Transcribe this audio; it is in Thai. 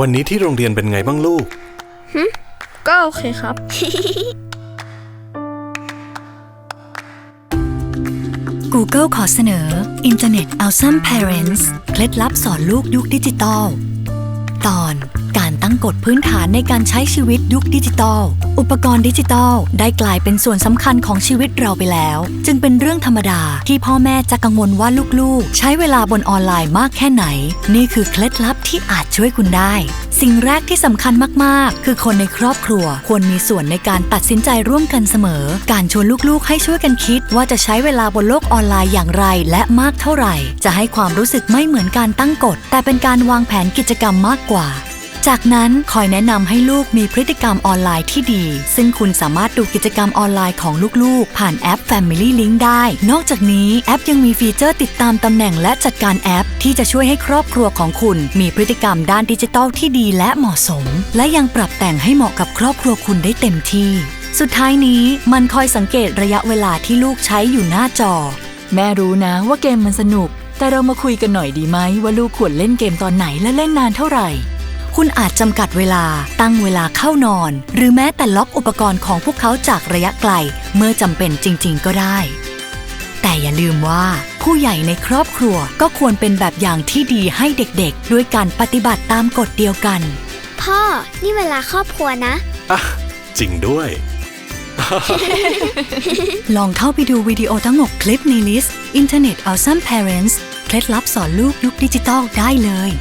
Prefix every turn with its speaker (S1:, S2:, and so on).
S1: วันนี้ที่โรงเรียนเป็นไงบ้างลูก
S2: ก็โอเคครับ
S3: Google ขอเสนอ Internet Awesome Parents เคล็ดลับสอนลูกยุคดิจิตอล ตอนการ ตั้งกฎพื้นฐานในการใช้ชีวิตยุคดิจิตอล อุปกรณ์ดิจิตอลได้กลายเป็นส่วนสำคัญของชีวิตเราไปแล้ว จึงเป็นเรื่องธรรมดาที่พ่อแม่จะกังวลว่าลูกๆ ใช้เวลาบนออนไลน์มากแค่ไหน นี่คือเคล็ดลับที่อาจช่วยคุณได้ สิ่งแรกที่สำคัญมากๆ คือคนในครอบครัวควรมีส่วนในการตัดสินใจร่วมกันเสมอ การชวนลูกๆ ให้ช่วยกันคิดว่าจะใช้เวลาบนโลกออนไลน์อย่างไรและมากเท่าไหร่ จะให้ความรู้สึกไม่เหมือนการตั้งกฎ แต่เป็นการวางแผนกิจกรรมมากกว่า จากนั้นคอยแนะนำให้ลูกมีพฤติกรรมออนไลน์ที่ดี ซึ่งคุณสามารถดูกิจกรรมออนไลน์ของลูกๆ ผ่านแอป Family Link ได้ นอกจากนี้แอปยังมีฟีเจอร์ติดตามตำแหน่งและจัดการแอป ที่จะช่วยให้ครอบครัวของคุณ มีพฤติกรรมด้านดิจิทัลที่ดีและเหมาะสม และยังปรับแต่งให้เหมาะกับครอบครัวคุณได้เต็มที่ สุดท้ายนี้มันคอยสังเกตระยะเวลาที่ลูกใช้อยู่หน้าจอ แม่รู้นะว่าเกมมันสนุก แต่เรามาคุยกันหน่อยดีไหมว่าลูกควรเล่นเกมตอนไหนและเล่นนานเท่าไหร่ คุณอาจจำกัดเวลา ตั้งเวลาเข้านอน หรือแม้แต่ล็อกอุปกรณ์ของพวกเขาจากระยะไกล เมื่อจำเป็นจริง ๆ ก็ได้ แต่อย่าลืมว่า ผู้ใหญ่ในครอบครัวก็ควรเป็นแบบอย่างที่ดีให้เด็กๆ ด้วยการปฏิบัติตามกฎเดียวกัน
S4: พ่อ นี่เวลาครอบครัวนะ
S1: อะ จริงด้วย
S3: ลองเข้าไปดูวิดีโอทั้ง 6 คลิปในลิสต์ Internet Awesome Parents เคล็ดลับสอนลูกยุคดิจิตอลได้เลย